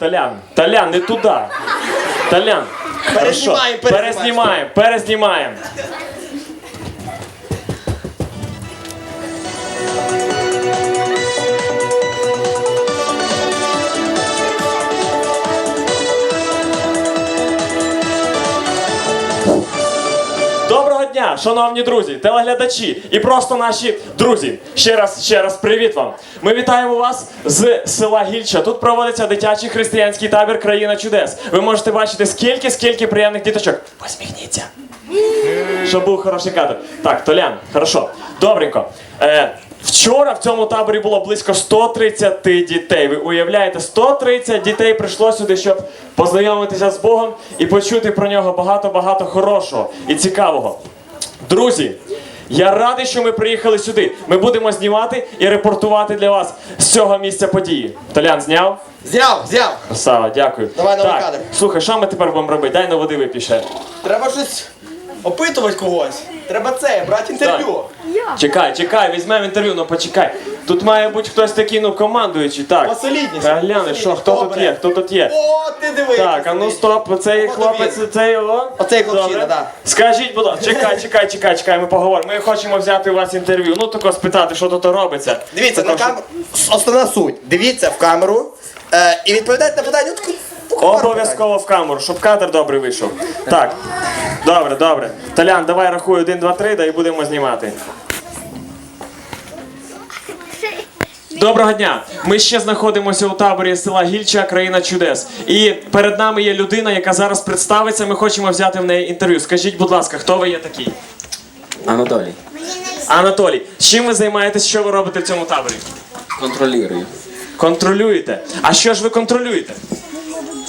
Толян, Толян, не туди. Толян. Переснімаємо, переснімаємо. перезнімаємо. Шановні друзі, телеглядачі і просто наші друзі. Ще раз, ще раз привіт вам. Ми вітаємо вас з села Гільча. Тут проводиться дитячий християнський табір Країна чудес. Ви можете бачити скільки, скільки приємних діточок. Посміхніться. Щоб був хороший кадр. Так, Толян, хорошо. Добренько. Е, вчора в цьому таборі було близько 130 дітей. Ви уявляєте, 130 дітей прийшло сюди, щоб познайомитися з Богом і почути про нього багато-багато хорошого і цікавого. Друзі, я радий, що ми приїхали сюди. Ми будемо знімати і репортувати для вас з цього місця події. Толян зняв? Зняв, зняв. Красава, дякую. Давай новий так, кадр. Слухай, що ми тепер будемо робити? Дай на води випіше. Треба щось опитувати когось. Треба це, брати інтерв'ю. Чекай, чекай, візьмемо інтерв'ю, ну почекай. Тут має бути хтось такий, ну, командуючий, так. Посолідніше, Та гляне, що, хто тут є, хто тут є. О, ти дивись. Так, а ну стоп, цей От хлопець, він. цей о. Оцей хлопчина, Добре. да. Скажіть, будь ласка, чекай, чекай, чекай, чекай, ми поговоримо. Ми хочемо взяти у вас інтерв'ю. Ну тако спитати, що тут робиться. Дивіться, на Тако, що- камеру. Основна суть. Дивіться в камеру е, і відповідайте на питання. От, Обов'язково в камеру, щоб кадр добре вийшов. Так. Добре, добре. Толян, давай рахуй 1, 2, 3, да і будемо знімати. Доброго дня! Ми ще знаходимося у таборі села Гільча, країна чудес. І перед нами є людина, яка зараз представиться. Ми хочемо взяти в неї інтерв'ю. Скажіть, будь ласка, хто ви є такий? Анатолій, Анатолій, чим ви займаєтесь, що ви робите в цьому таборі? контролюю. Контролюєте. А що ж ви контролюєте?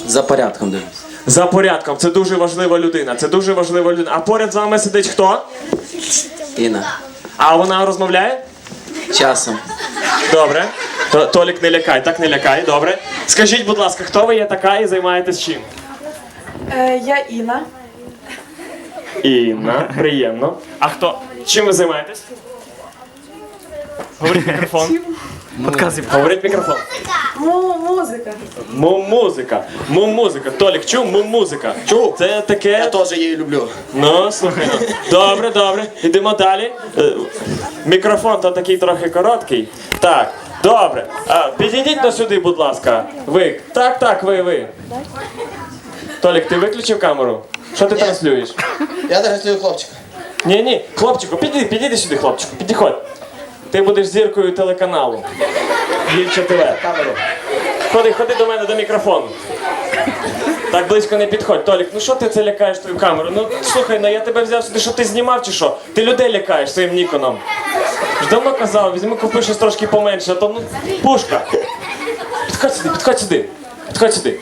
За порядком дивлюсь. За порядком, це дуже важлива людина. Це дуже важлива людина. А поряд з вами сидить хто? Інна. А вона розмовляє? Часом. Добре. То- Толік не лякай, так не лякай, добре. Скажіть, будь ласка, хто ви є така і займаєтесь чим? Е, я Інна. Інна, приємно. А хто? Чим ви займаєтесь? Говорить мікрофон. Говорить мікрофон. Му музика. Му-музика. Му-музика. Толік, чув? Му-музика. Чув? Це таке. Я теж її люблю. Ну, слухай. ну. Добре, добре. Йдемо далі. Е, Мікрофон то такий трохи короткий. Так, добре. А, підійдіть на сюди, будь ласка. Ви. Так, так, ви, ви. Толік, ти виключив камеру? Що ти транслюєш? Я транслюю хлопчика. Ні, ні, хлопчику, підійди, підійди сюди, хлопчику, підіходь. Ти будеш зіркою телеканалу. Гільча ТВ. Камеру. Ходи, ходи до мене до мікрофону. Так близько не підходь. Толік, ну що ти це лякаєш твою камеру? Ну слухай, ну я тебе взяв сюди, що ти знімав чи що? Ти людей лякаєш своїм ніконом. Ж давно казав, візьми купи щось трошки поменше, а то ну пушка. Підходь сюди, підходь сюди. Підходь сюди.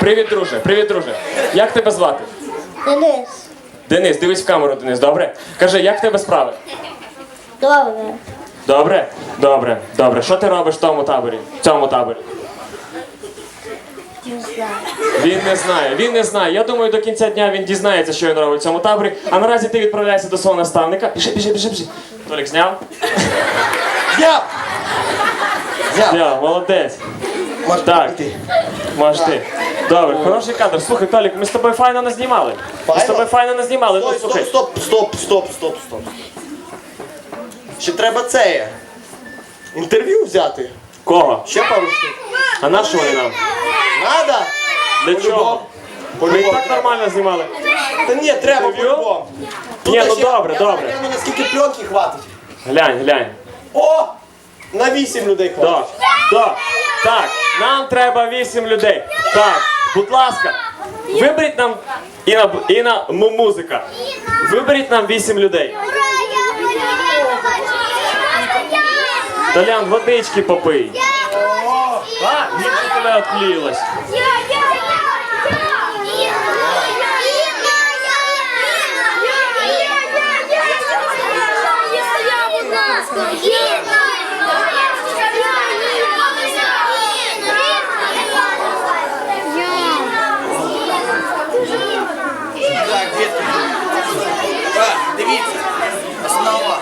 Привіт, друже, привіт, друже. Як тебе звати? Денис, Денис, дивись в камеру, Денис, добре? Кажи, як в тебе справи? добре. Добре? Добре, добре. Що ти робиш в тому таборі? В цьому таборі? Не знаю. Він не знає, він не знає. Я думаю, до кінця дня він дізнається, що він робить в цьому таборі. А наразі ти відправляєшся до свого наставника. Біжи, біжи, біжи, біжи. Толік зняв? Зняв. Зняв, молодець. Можеш Так. піти. Можеш ти. Добре, хороший кадр. Слухай, Толік, ми з тобою файно не знімали. Ми з Файно? тобою файно не знімали. Ну, слухай. стоп, стоп, стоп, стоп, стоп, стоп. Ще треба це. Інтерв'ю взяти. Кого? Ще пару штук. А на що вони нам? Надо? Для чого? Ми і так нормально знімали. Та ні, треба Інтерв'ю? по-любому. Ні, ну добре, я добре. гляну, наскільки пленки хватить. Глянь, глянь. О! На вісім людей хватить. да. Так, нам треба вісім людей. Так, будь ласка, виберіть нам Іна, му- музика. Виберіть нам вісім людей. Толян, водички попий. А, більше тебе. Так, дивіться. Основа.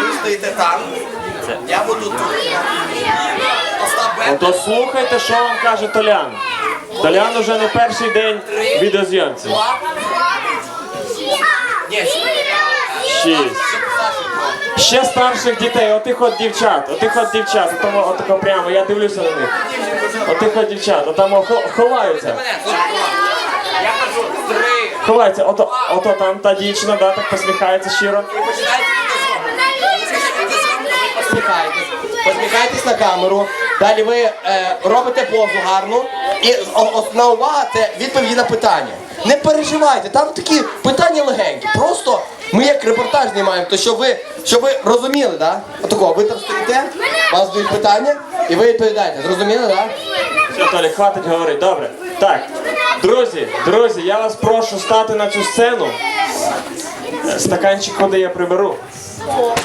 Ви стоїте там. Я буду тут. Остап Бендер Ото слухайте, що вам каже Толян. Толян уже не перший день відеозйомці. Шість. Ще старших дітей, отих от дівчат, отих от дівчат, отамо, отако прямо, я дивлюся на них. Отих от дівчат, отамо ховаються. Ховаються, ото, ото там та дівчина, да, так посміхається щиро. Посміхайтесь на камеру. Далі ви е, робите позу гарну. І основна увага це відповіді на питання. Не переживайте, там такі питання легенькі. Просто ми як репортаж знімаємо, то щоб ви, щоб ви розуміли, да? Отако, ви там стоїте, вас задають питання, і ви відповідаєте. Зрозуміли, да? Все, Толік, хватить говорити, добре. Так, друзі, друзі, я вас прошу стати на цю сцену. Стаканчик води я приберу.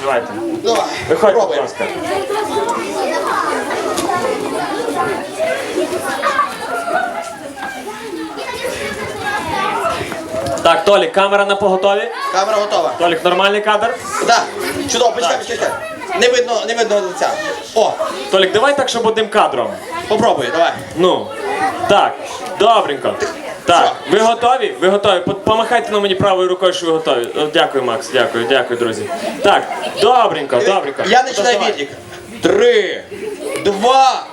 Давайте. Давай. Виходьте, будь ласка. Так, Толік, камера на поготові. Камера готова. Толік, нормальний кадр. Да. Чудово, почекай, почекай. почекай. Не видно, не видно лиця. О, Толік, давай так, щоб одним кадром. попробуй, давай. Ну, так, добренько. Так, ви готові? Ви готові? Помахайте на мені правою рукою, що ви готові. О, Дякую, Макс, дякую, дякую, друзі. Так, добренько, добренько. Я починаю Давай. відлік. Три, два.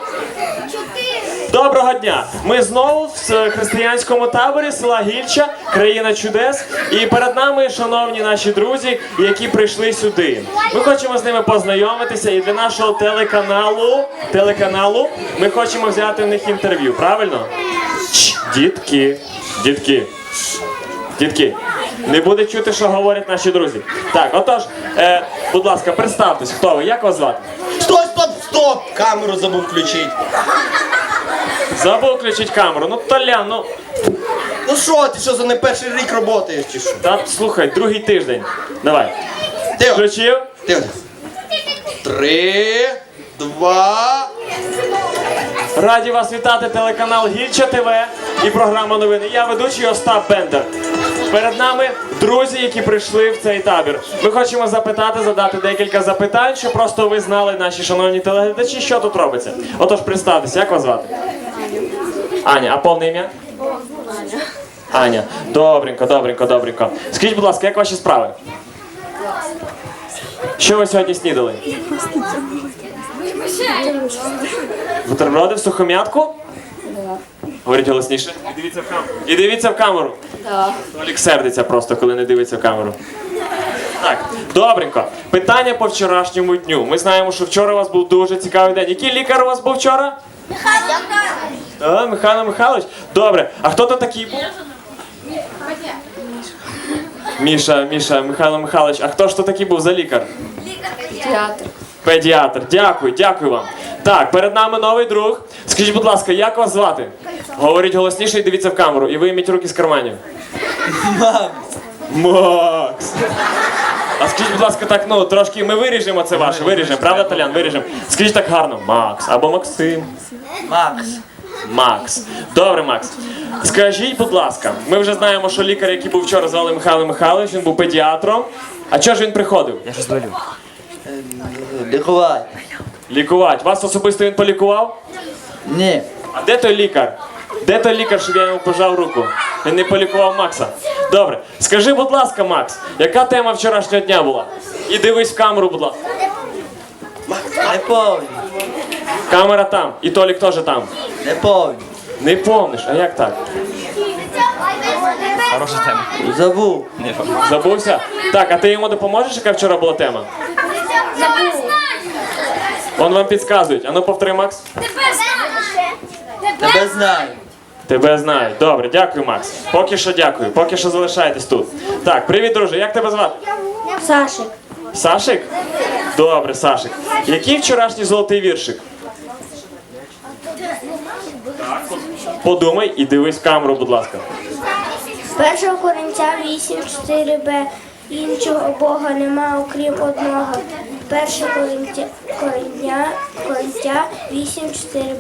Доброго дня! Ми знову в християнському таборі села Гільча, країна чудес. І перед нами, шановні наші друзі, які прийшли сюди. Ми хочемо з ними познайомитися і для нашого телеканалу, телеканалу ми хочемо взяти в них інтерв'ю. Правильно? Дітки, дітки. Дітки, не буде чути, що говорять наші друзі. Так, отож, е, будь ласка, представтесь, хто ви? Як вас звати? Стоп, стоп, стоп! Камеру забув включити. Забув включити камеру. Ну, Толян, ну. Ну що, ти що за не перший рік роботаєш чи що? Та слухай, другий тиждень. Давай. Ти, Включив? ти. Три, два. Раді вас вітати телеканал Гільча ТВ і програма новини. Я ведучий Остап Бендер. Перед нами друзі, які прийшли в цей табір. Ми хочемо запитати, задати декілька запитань, щоб просто ви знали, наші шановні телеглядачі, що тут робиться. Отож, представтеся, як вас звати? Аня, а повне ім'я? Аня. Аня. Добренько, добренько, добренько. Скажіть, будь ласка, як ваші справи? Що ви сьогодні снідали? Бутерброди в сухомятку? Говоріть голосніше. І дивіться в камеру. І дивіться в камеру. Толік сердиться просто, коли не дивиться в камеру. Так, добренько. Питання по вчорашньому дню. Ми знаємо, що вчора у вас був дуже цікавий день. Який лікар у вас був вчора? Михайло А, Михайло Михайлович? Добре. А хто то такий був? Міша, Міша, Михайло Михайлович, а хто ж то такий був за лікар? Театр. Педіатр. Дякую, дякую вам. Так, перед нами новий друг. Скажіть, будь ласка, як вас звати? Говоріть голосніше і дивіться в камеру. І вийміть руки з карманів. Макс. Макс. А скажіть, будь ласка, так, ну трошки ми виріжемо це ваше, виріжемо, правда, Толян? Виріжемо. Скажіть так гарно. Макс або Максим. Макс. Макс. Добре, Макс. Скажіть, будь ласка, ми вже знаємо, що лікар, який був вчора, звали Михайло Михайлович, він був педіатром. А чого ж він приходив? Лікувати. Лікувати. Вас особисто він полікував? Ні. А де той лікар? Де той лікар, щоб я йому пожав руку? Він не полікував Макса. Добре, скажи, будь ласка, Макс, яка тема вчорашнього дня була? І дивись в камеру, будь ласка. Не повні. Камера там, і Толік теж там. Не повні. Не помниш, а як так? Забув. Забувся? Так, а ти йому допоможеш, яка вчора була тема? Он вам підказують. Ану повтори, Макс. Тебе знаю. Тебе знають. Добре, дякую, Макс. Поки що дякую. Поки що залишайтесь тут. Так, привіт, друже. Як тебе звати? Сашик. Сашик? Добре, Сашик. Який вчорашній золотий віршик? Подумай і дивись в камеру, будь ласка. 1 Коринця 8, 4b. Іншого Бога нема, окрім одного. 1 Коринтя, Коринтя, Коринтя 8, 4b.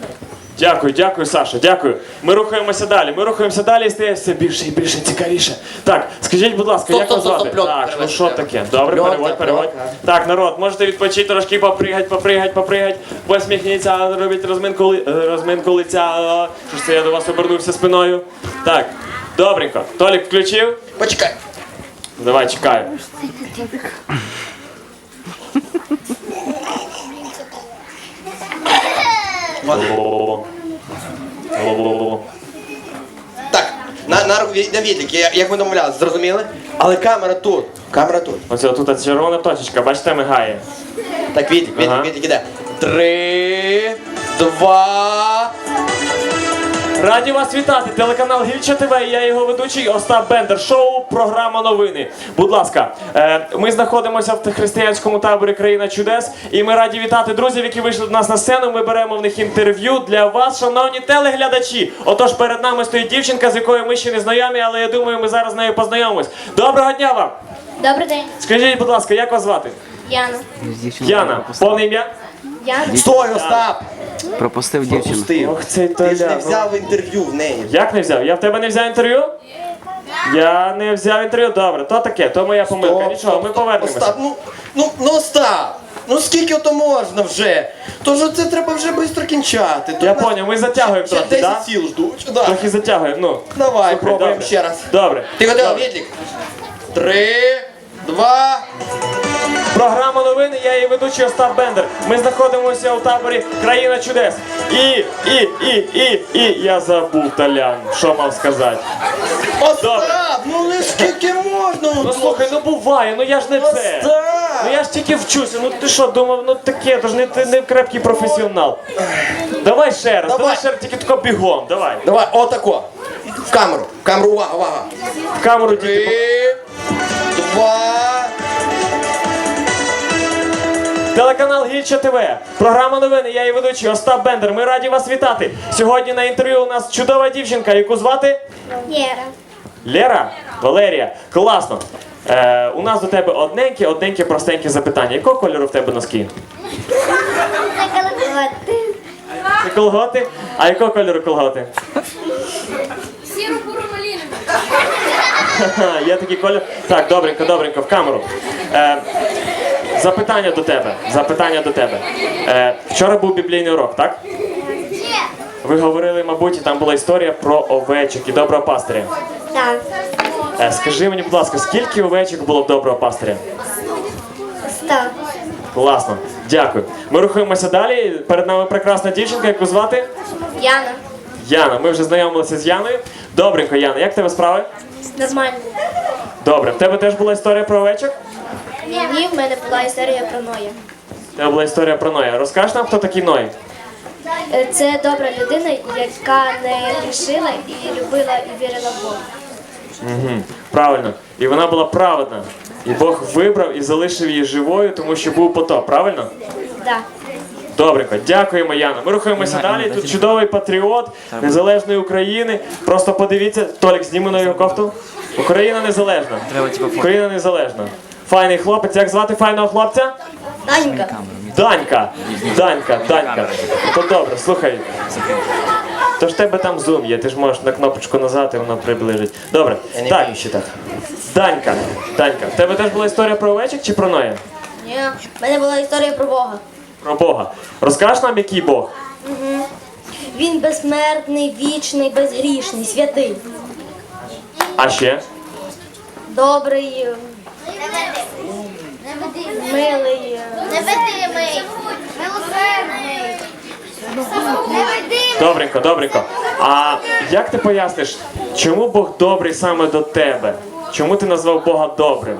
Дякую, дякую, Саша, дякую. Ми рухаємося далі. Ми рухаємося далі і стає все більше і більше цікавіше. Так, скажіть, будь ласка, Стоп, як стоп, вас стоп, звати? стоп, льот так, ну що треба. таке? Добре, Льот, переводь, так, переводь. льот, Так, народ, можете відпочити трошки, попригать, попригать, попригать. Посміхніться, робіть розминку, ли- е, розминку лиця. О, Що ж це я до вас обернувся спиною? Так, добренько. Толік включив? Почекай. Давай. Ло-ло-ло-ло. Так, на, на, на відлік, я- як ми домовлялися, зрозуміли? Але камера тут. Камера тут. Оце тут червона точечка, бачите, мигає. Так, відлік, відлік, Ага. відлік іде. Три, два. Раді вас вітати! Телеканал Гільча ТВ. Я його ведучий Остап Бендер. Шоу, програма новини. Будь ласка, е, ми знаходимося в християнському таборі Країна чудес. І ми раді вітати друзів, які вийшли до нас на сцену. Ми беремо в них інтерв'ю для вас, шановні телеглядачі. Отож, перед нами стоїть дівчинка, з якою ми ще не знайомі, але я думаю, ми зараз з нею познайомимось. Доброго дня вам! Добрий день, Скажіть, будь ласка, як вас звати? Яна. Яна, повне ім'я? Стой, Остап! Пропустив дівчину. Пустив. Ох, цей Ти ж не Толя, ну. взяв інтерв'ю в неї. Як не взяв? Я в тебе не взяв інтерв'ю? Я не взяв інтерв'ю. Добре, то таке, то моя помилка. Стоп, Нічого, стоп, ми стоп. повернемося. Остап, ну, ну, ну Остап! Ну скільки то можна вже? Тож це треба вже швидко кінчати. Я нас поняв, ми затягуємо Ще трохи, 10 так? сіл ждуть. Да. Трохи затягуємо, ну. Давай, Слухай, пробуємо добре. ще раз. Добре. Ти готовий, відлік? Три, два. Програма новини, я її ведучий Остап Бендер. Ми знаходимося у таборі Країна чудес. І, і, і, і, і, я забув Толян. Що мав сказати? Остап, ну не скільки можна? Ну слухай, ну буває, ну я ж не це. Остап! Ну я ж тільки вчуся, ну ти що, думав, ну таке, то ж не, ти не крепкий професіонал. Давай ще раз, давай, Давай. ще раз, тільки тако бігом, давай. Давай, отако. В камеру. В камеру, увага, увага. В камеру тільки. Три, два. Телеканал Гільча ТВ. Програма новини. Я її ведучий Остап Бендер. Ми раді вас вітати. Сьогодні на інтерв'ю у нас чудова дівчинка, яку звати Єра. Лера Валерія. Класно. Е, у нас до тебе одненьке, одненьке, простеньке запитання. Якого кольору в тебе носки? Це колготи? А якого кольору колготи? Маліну. Ха, Є такий колір. Так, добренько, добренько, в камеру. Е, запитання до тебе. Запитання до тебе. Е, вчора був біблійний урок, так? Ви говорили, мабуть, і там була історія про овечок і доброго пастиря. Так. Е, скажи мені, будь ласка, скільки овечок було в доброго пастиря? Став. Класно, дякую. Ми рухаємося далі. Перед нами прекрасна дівчинка, яку звати Яна. Яна. Ми вже знайомилися з Яною. Добренько, Яна, як тебе справи? Нормально. Добре, в тебе теж була історія про овечок? Ні, в мене була історія про Ноя. Тебе була історія про Ноя. Розкажеш нам, хто такий Ной? Е, Це добра людина, яка не грішила і любила і вірила в Бога. Угу. Правильно. І вона була праведна. І Бог вибрав і залишив її живою, тому що був потоп, правильно? Так. Добренько, дякуємо, Яна. Ми рухаємося далі. Тут чудовий патріот незалежної України. Просто подивіться, Толік, зніми на його кофту. Україна незалежна. Україна незалежна. Файний хлопець. Як звати файного хлопця? Данька. Данька. Данька, Данька. То добре, слухай. То ж в тебе там зум є, ти ж можеш на кнопочку нажати, воно приближить. Добре. Я не так. вмію читати. Данька, Данька, в тебе теж була історія про овечок чи про Ноя? Ні, в мене була історія про Бога. Про Бога. Розкажеш нам, який Бог? Він безсмертний, вічний, безгрішний, святий, А ще? добрий, милий. Невидимий. Милосердний. Добренько, добренько. А як ти поясниш, чому Бог добрий саме до тебе? Чому ти назвав Бога добрим?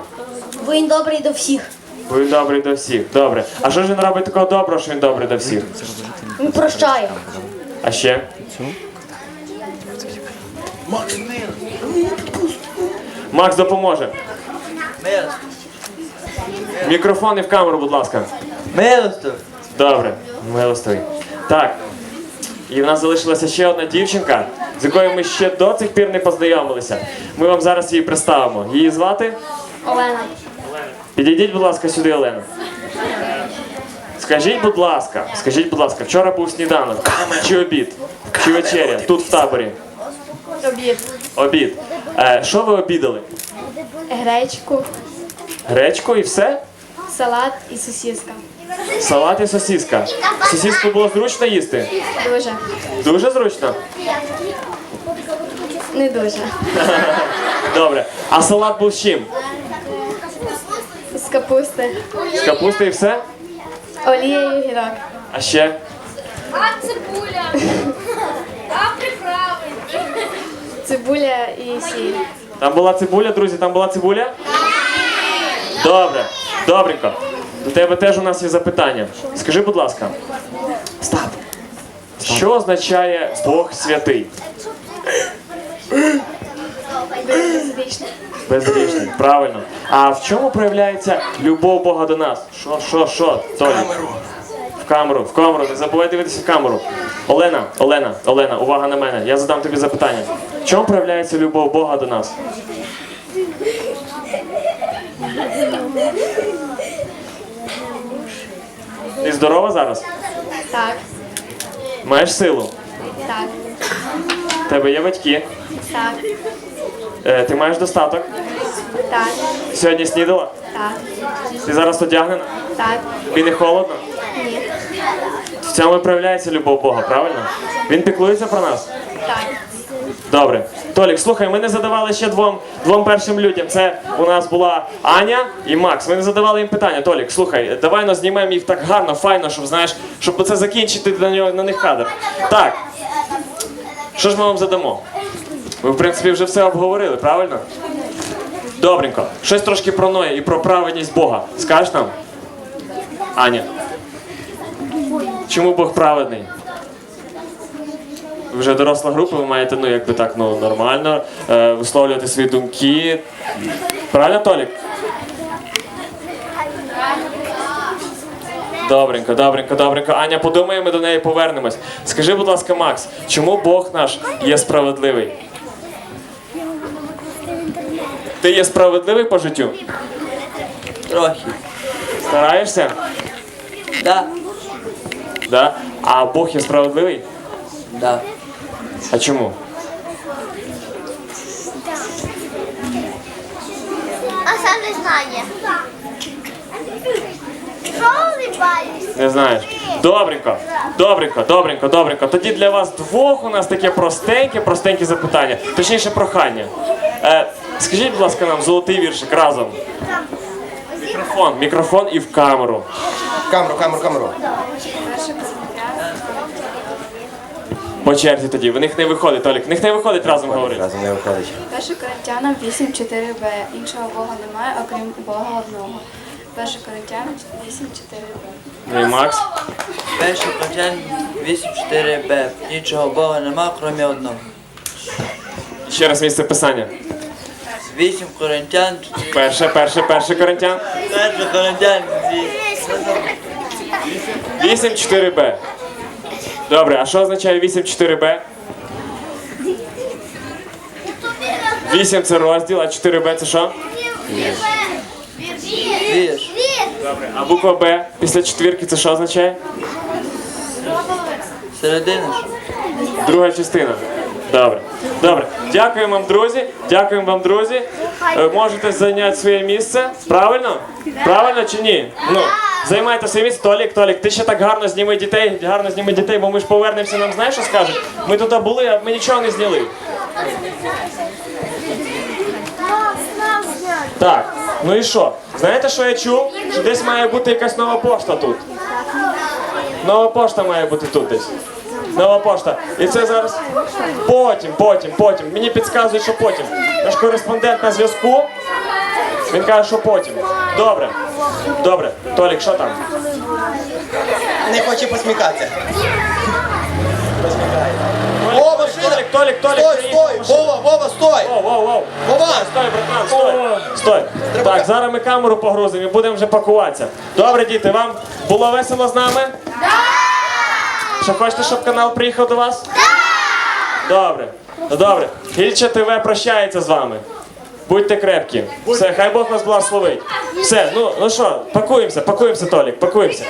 Бо він добрий до всіх. Бо він добрий до всіх. Добре. А що ж він робить такого доброго, що він добрий до всіх? Він прощає. А ще? Макс допоможе. Мікрофон і в камеру, будь ласка. Милостив. Добре, милостивий. Так. І в нас залишилася ще одна дівчинка, з якою ми ще до цих пір не познайомилися. Ми вам зараз її представимо. Її звати? Олена. Підійдіть, будь ласка, сюди, Олена. Скажіть, будь ласка, скажіть, будь ласка, вчора був сніданок. Чи обід? Чи вечеря? Тут в таборі. Обід. Обід. Е, що ви обідали? Гречку, Гречку і все? салат і сосиска. Салат і сосиска. Сосиску було зручно їсти? Дуже. Дуже зручно? Не дуже. Добре. А салат був з чим? З капусти. З капусти і все? Олія і гірок. А ще? А цибуля. А приправи. Цибуля і сіль. Там була цибуля, друзі, там була цибуля? Добре, добренько. До тебе теж у нас є запитання. Скажи, будь ласка. Стап. Що означає Бог святий? Безгрішний, правильно. А в чому проявляється любов Бога до нас? Що, що, що, Толі? В камеру, в камеру, не забувай дивитися в камеру. Олена, Олена, Олена, увага на мене. Я задам тобі запитання. В чому проявляється любов Бога до нас? Ти здорова зараз? Так, Маєш силу? так, В тебе є батьки? так, Е, ти маєш достаток? так, Сьогодні снідала? так, Ти зараз одягнена? так, Тобі не холодно? ні, В цьому проявляється любов Бога, правильно? Він піклується про нас? так. Добре. Толік, слухай, ми не задавали ще двом, двом першим людям. Це у нас була Аня і Макс. Ми не задавали їм питання. Толік, слухай, давай ну, знімемо їх так гарно, файно, щоб знаєш, щоб це закінчити на, нього, на них кадр. Так. Що ж ми вам задамо? Ви, в принципі, вже все обговорили, правильно? Добренько. Щось трошки про Ноя і про праведність Бога. Скажеш нам? Аня. Чому Бог праведний? Вже доросла група, ви маєте ну якби так ну нормально е, висловлювати свої думки. Правильно, Толік? Добренько, добренько, добренько. Аня, подумає, ми до неї повернемось. Скажи, будь ласка, Макс, чому Бог наш є справедливий? Ти є справедливий по життю? Трохи. Стараєшся? Да. Да? А Бог є справедливий? Да. А чому? А сам не знає. Що улибаєшся? Не знаєш. Добренько, добренько, добренько, добренько. Тоді для вас двох у нас таке простеньке, простеньке запитання. Точніше, прохання. Е, скажіть, будь ласка, нам золотий віршик разом. Мікрофон, мікрофон і в камеру. Камеру, камеру, камеру. По черзі тоді. В них не виходить, Толік. В них не виходить разом говорити. Разом не виходить. 1 Коринтянам 8.4b. Іншого Бога немає, окрім Бога одного. 1 Коринтянам 8.4b. Ну і Макс. Перший Коринтян 8.4b. Іншого Бога нема, крім одного. Ще раз місце писання. 8 Коринтян, Перше, перше, перше Коринтян. перший Коринтян 8-4Б. Добре, а що означає 8-4Б? 8 це розділ, а 4Б це що? вірш. Добре. А буква Б після четвірки це що означає? Середина. Друга частина. Добре. Добре. Дякуємо вам, друзі. Дякуємо вам, друзі. Е, Можете зайняти своє місце. Правильно? Правильно чи ні? Ну, займайте своє місце. Толік, Толік, ти ще так гарно зніми дітей, гарно зніми дітей, бо ми ж повернемося, нам знаєш, що скажуть? Ми тут були, а ми нічого не зняли. Так, ну і що? Знаєте, що я чув? Що десь має бути якась нова пошта тут. Нова пошта має бути тут десь. Нова пошта. І це зараз потім, потім, потім. Мені підказують, що потім. Наш кореспондент на зв'язку. Він каже, що потім. Добре. Добре. Толік, що там? Не хоче посміхатися. О, машина! Толік, Толік, Толік, Стой, приїхала стой! машина. Вова, Вова, стой! Воу, воу, воу. Вова! Стой, братан, стой. Стой. Так, зараз ми камеру погрузимо і будемо вже пакуватися. Добре, діти, вам було весело з нами? Так! Що хочете, щоб канал приїхав до вас? Так! Добре. Добре. Гільча ТВ прощається з вами. Будьте крепкі. Все, хай Бог вас благословить. Все, ну, ну що, пакуємося, пакуємося, Толік, пакуємося.